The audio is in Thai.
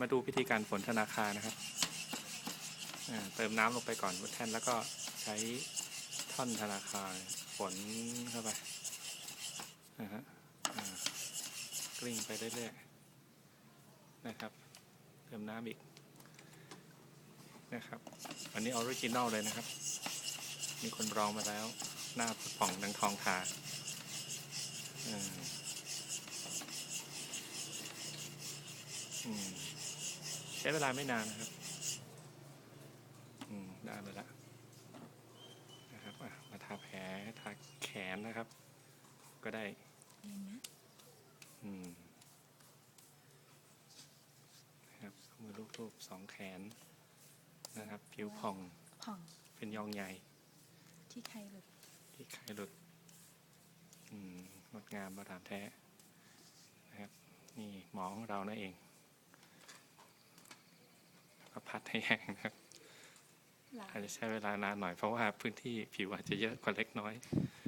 มาดูพิธีการฝนธนาคารนะครับเติมน้ำลงไปก่อนบนแท่นแล้วก็ใช้ท่อนธนาคารฝนเข้าไปนะฮะกลิ้งไปเรื่อยๆนะครับ เติมน้ำอีกนะครับ อันนี้ออริจินอลเลยนะครับ มีคนรองมาแล้ว หน้าผ่องดังทองทาอืมอืม ใช้เวลาไม่นานนะครับ อืมได้ไปแล้วนะครับอะมาทาแผลทาแขนนะครับ ก็ได้เองนะอืมนะครับเอามือลูบๆสองแขนนะครับ ผิวผ่องผ่อง เป็นยองใหญ่ ที่ใครหลุด ที่ไข่หลุด อืมงดงามมาตามแท้นะครับ นี่หมอของเรานั่นเองก็พัด ให้แห้งนะครับหลาอาจจะใช้เวลานานหน่อยเพราะว่าพื้นที่ผิวอาจจะเยอะกว่าเล็กน้อยห